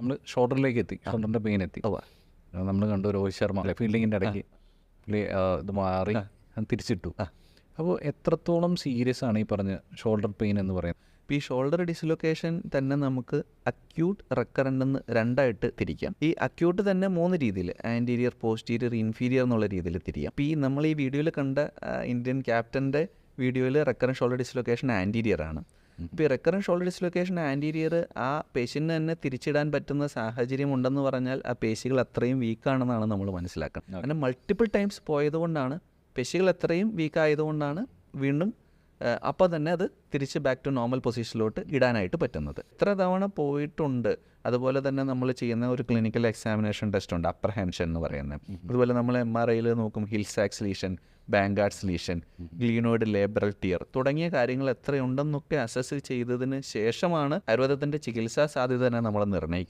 നമ്മൾ ഷോൾഡറിലേക്ക് എത്തി ഷോൾഡറിന്റെ പെയിൻ എത്തി. നമ്മൾ കണ്ടു രോഹിത് ശർമ്മ ഫീൽഡിങ്ങിന്റെ ഇടയ്ക്ക്. പുള്ളി ഇത് മാറി തിരിച്ചിട്ടു. അപ്പോൾ എത്രത്തോളം സീരിയസ് ആണ് ഈ പറഞ്ഞ ഷോൾഡർ പെയിൻ എന്ന് പറയുന്നത്? ഇപ്പോൾ ഈ ഷോൾഡർ ഡിസ്ലൊക്കേഷൻ തന്നെ നമുക്ക് അക്യൂട്ട് റെക്കറന്റ് എന്ന് രണ്ടായിട്ട് തിരിക്കാം. ഈ അക്യൂട്ട് തന്നെ മൂന്ന് രീതിയിൽ ആന്റീരിയർ പോസ്റ്റീരിയർ ഇൻഫീരിയർ എന്നുള്ള രീതിയിൽ തിരിക്കാം. ഇപ്പോൾ ഈ നമ്മൾ ഈ വീഡിയോയിൽ കണ്ട ഇന്ത്യൻ ക്യാപ്റ്റന്റെ വീഡിയോയിൽ റെക്കറൻ ഷോൾഡർ ഡിസ്ലൊക്കേഷൻ ആന്റീരിയർ ആണ്. ഇപ്പോൾ ഈ ഷോൾഡർ ഡിസ്ലൊക്കേഷൻ ആന്റീരിയർ ആ പേഷ്യന്റിന് തന്നെ തിരിച്ചിടാൻ പറ്റുന്ന സാഹചര്യം ഉണ്ടെന്ന് പറഞ്ഞാൽ ആ പേശികൾ അത്രയും വീക്കാണെന്നാണ് നമ്മൾ മനസ്സിലാക്കുന്നത്. അങ്ങനെ മൾട്ടിപ്പിൾ ടൈംസ് പോയതുകൊണ്ടാണ് പേശികൾ അത്രയും വീക്കായതുകൊണ്ടാണ് വീണ്ടും അപ്പോൾ തന്നെ അത് തിരിച്ച് ബാക്ക് ടു നോർമൽ പൊസിഷനിലോട്ട് ഇടാനായിട്ട് പറ്റുന്നത്. ഇത്ര തവണ പോയിട്ടുണ്ട്. അതുപോലെ തന്നെ നമ്മൾ ചെയ്യുന്ന ഒരു ക്ലിനിക്കൽ എക്സാമിനേഷൻ ടെസ്റ്റ് ഉണ്ട് അപ്രഹെൻഷൻ എന്ന് പറയുന്നത് അതുപോലെ നമ്മൾ എം ആർ ഐയിൽ നോക്കും Hill Sachs lesion Bankart's lesion glenoid labral tear തുടങ്ങിയ കാര്യങ്ങൾ എത്രയുണ്ടെന്നൊക്കെ അസസ് ചെയ്തതിന് ശേഷമാണ് ആയുർവേദത്തിന്റെ ചികിത്സാ സാധ്യത തന്നെ നമ്മൾ നിർണയിക്കുന്നത്.